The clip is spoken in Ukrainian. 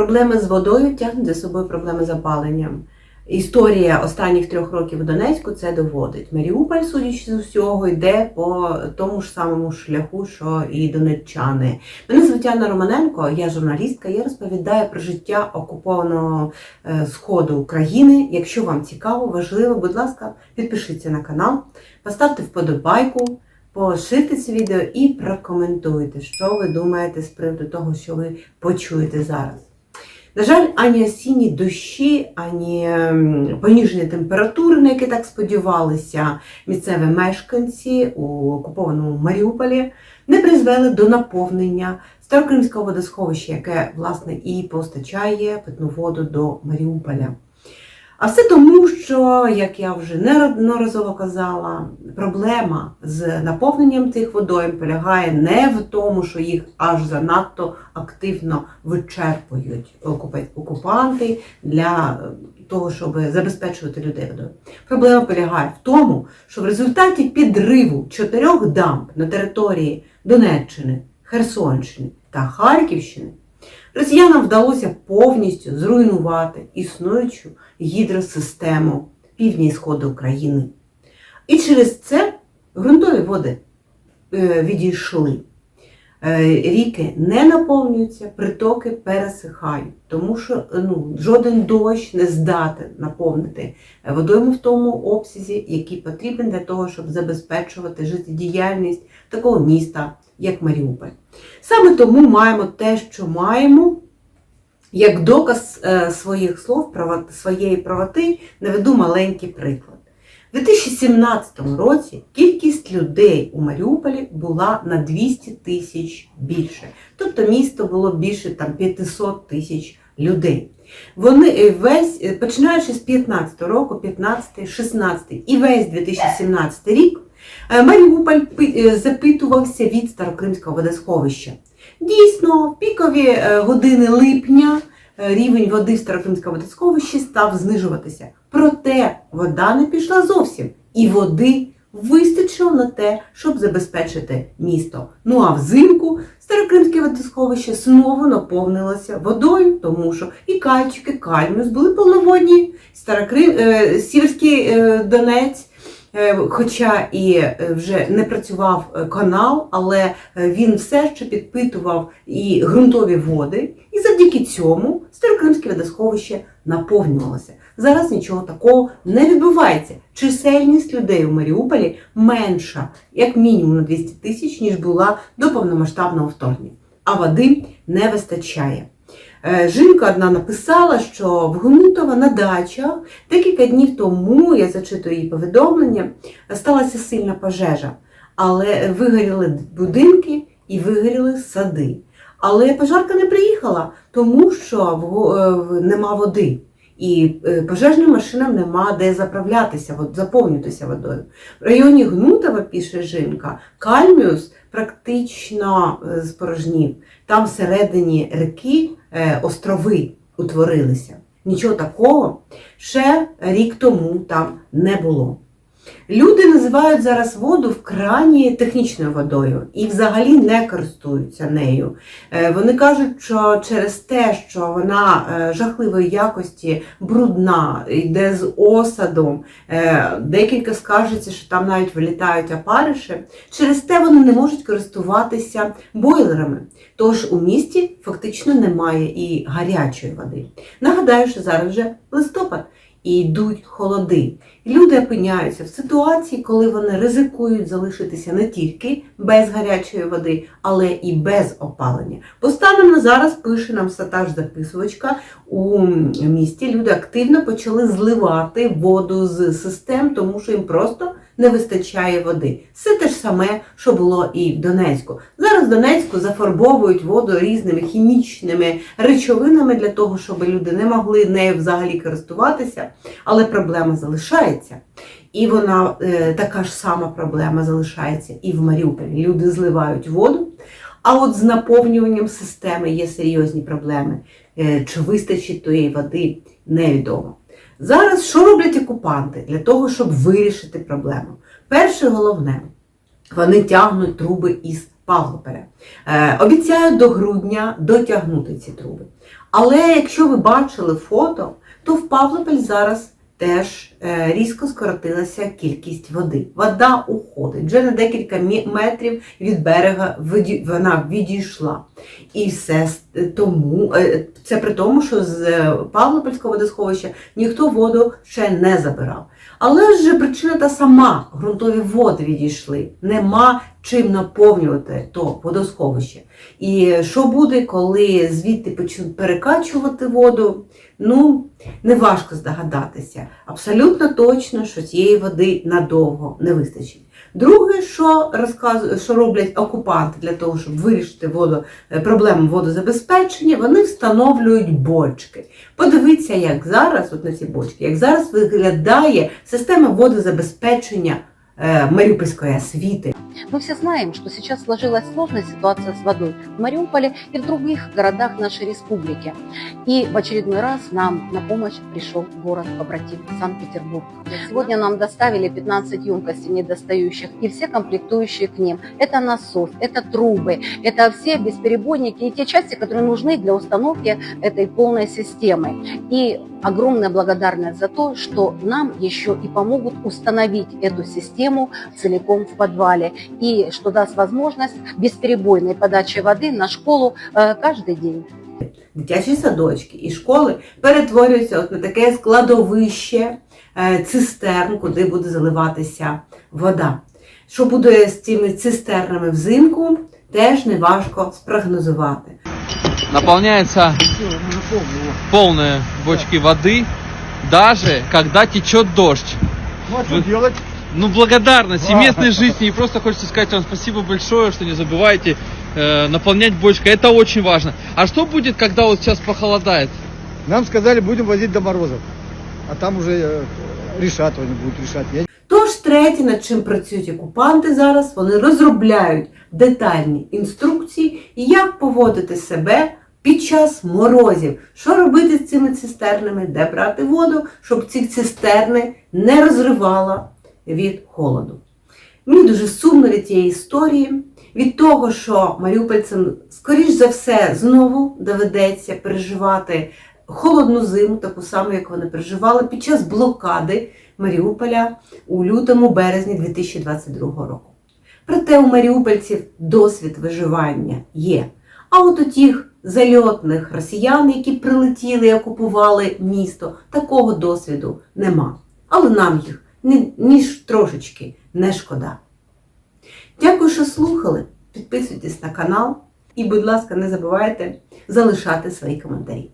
Проблеми з водою тягнуть за собою проблеми з опаленням. Історія останніх трьох років у Донецьку це доводить. Маріуполь, судячи з усього, йде по тому ж самому шляху, що і донеччани. Мене звуть Анна Романенко, я журналістка. Я розповідаю про життя окупованого е, сходу України. Якщо вам цікаво, важливо, будь ласка, підпишіться на канал, поставте вподобайку, поширте це відео і прокоментуйте, що ви думаєте з приводу того, що ви почуєте зараз. На жаль, ані осінні дощі, ані поніжені температури, на які так сподівалися місцеві мешканці у окупованому Маріуполі, не призвели до наповнення Старокримського водосховища, яке власне і постачає питну воду до Маріуполя. А все тому, що, як я вже неодноразово казала, проблема з наповненням цих водойм полягає не в тому, що їх аж занадто активно вичерпують окупанти для того, щоб забезпечувати людей водою. Проблема полягає в тому, що в результаті підриву чотирьох дамб на території Донеччини, Херсонщини та Харківщини росіянам вдалося повністю зруйнувати існуючу гідросистему півдня і сходу України. І через це ґрунтові води е, відійшли. Е, Ріки не наповнюються, притоки пересихають, тому що ну, жоден дощ не здатен наповнити водойму в тому обсязі, який потрібен для того, щоб забезпечувати життєдіяльність такого міста, як Маріуполь. Саме тому маємо те, що маємо. Як доказ е, своїх слов, своєї правоти, наведу маленький приклад. У 2017 році кількість людей у Маріуполі була на 200 тисяч більше. Тобто місто було більше там 500 тисяч людей. Вони е, весь, е, починаючи з 15 року, 15, 16 і весь 2017 рік, Маріуполь е, запитувався від Старокримського водосховища. Дійсно, в пікові е, години липня е, рівень води в Старокримському водосховищі став знижуватися. Проте вода не пішла зовсім, і води вистачило на те, щоб забезпечити місто. Ну а взимку Старокримське водосховище знову наповнилося водою, тому що і кальчик, і кальміус були повноводні. Старокрим, е, Сіверський е, Донець. Е, Хоча і е, вже не працював е, канал, але він все ще підпитував і ґрунтові води, і завдяки цьому Старокримське водосховище наповнювалося. Зараз нічого такого не відбувається. Чисельність людей у Маріуполі менша, як мінімум на 200 тисяч, ніж була до повномасштабного вторгнення. А води не вистачає. Е, Жінка одна написала, що в Гунтова на дачах декілька днів тому, я зачитую її повідомлення, сталася сильна пожежа, але вигоріли будинки і вигоріли сади. Але пожарка не приїхала, тому що е, нема води. І е, пожежним машинам нема де заправлятися, заповнюватися водою. В районі Гнутова, пише жінка, кальміус практично е, спорожнів. Там всередині реки е, острови утворилися. Нічого такого ще рік тому там не було. Люди називають зараз воду в крані технічною водою і взагалі не користуються нею. Е, Вони кажуть, що через те, що вона е, жахливої якості брудна, йде з осадом, е, декілька скаржаться, що там навіть вилітають опариші, через те вони не можуть користуватися бойлерами. Тож у місті фактично немає і гарячої води. Нагадаю, що зараз вже листопад і йдуть холоди. І люди опиняються в ситуації, коли вони ризикують залишитися не тільки без гарячої води, але і без опалення. Бо на зараз пише нам сатаж записувачка у місті. Люди активно почали зливати воду з систем, тому що їм просто не вистачає води. Все те ж саме, що було і в Донецьку. Зараз в Донецьку зафарбовують воду різними хімічними речовинами для того, щоб люди не могли нею взагалі користуватися, але проблема залишається. І вона е, така ж сама проблема залишається і в Маріуполі. Люди зливають воду. А от з наповнюванням системи є серйозні проблеми. Е, Чи вистачить тої води, невідомо. Зараз що роблять окупанти для того, щоб вирішити проблему? Перше головне, вони тягнуть труби із Павлопеля. Е, обіцяють до грудня дотягнути ці труби. Але якщо ви бачили фото, то в Павлопель зараз теж різко скоротилася кількість води. Вода уходить. Вже на декілька метрів від берега вона відійшла. І все тому е, це при тому, що з е, Павлопольського водосховища ніхто воду ще не забирав. Але ж причина та сама: ґрунтові води відійшли. Нема чим наповнювати то водосховище. І що буде, коли звідти почнуть перекачувати воду? Ну, неважко здогадатися. Абсолютно точно, що цієї води надовго не вистачить. Друге, що розказує, що роблять окупанти для того, щоб вирішити воду, е, проблему водозабезпечення, вони встановлюють бочки. Подивіться, як зараз, от на ці бочки, як зараз виглядає система водозабезпечення е, Маріупольської освіти. Мы все знаем, что сейчас сложилась сложная ситуация с водой в Мариуполе и в других городах нашей республики. И в очередной раз нам на помощь пришел город-побратим Санкт-Петербург. Сегодня нам доставили 15 емкостей недостающих и все комплектующие к ним. Это насос, это трубы, это все бесперебойники и те части, которые нужны для установки этой полной системы. И огромная благодарность за то, что нам еще и помогут установить эту систему целиком в подвале и что даст возможность бесперебойной подачи воды на школу э, каждый день. дитячі садочки і школи перетворюються от на таке складовище е, цистерн, куди буде заливатися вода. Що буде з цими цистернами взимку, теж неважко спрогнозувати. наполняются полные бочки воды, даже когда течет дождь. Ну а что Вы- делать? Ну, благодарность и Ладно. местной жизни. И просто хочется сказать вам спасибо большое, что не забывайте э, наполнять бочку. Это очень важно. А что будет, когда вот сейчас похолодает? Нам сказали, будем возить до морозов. А там уже э, решат, они будут решать. Я Тож третє, над чим працюють окупанти зараз, вони розробляють детальні інструкції, як поводити себе під час морозів, що робити з цими цистернами, де брати воду, щоб ці цистерни не розривала від холоду. Мені дуже сумно від цієї історії, від того, що маріупольцям, скоріш за все, знову доведеться переживати холодну зиму, таку саму, як вони переживали під час блокади Маріуполя у лютому березні 2022 року. Проте у маріупольців досвід виживання є. А от у тих зальотних росіян, які прилетіли і окупували місто, такого досвіду нема. Але нам їх ні, ніж трошечки не шкода. Дякую, що слухали. Підписуйтесь на канал і, будь ласка, не забувайте залишати свої коментарі.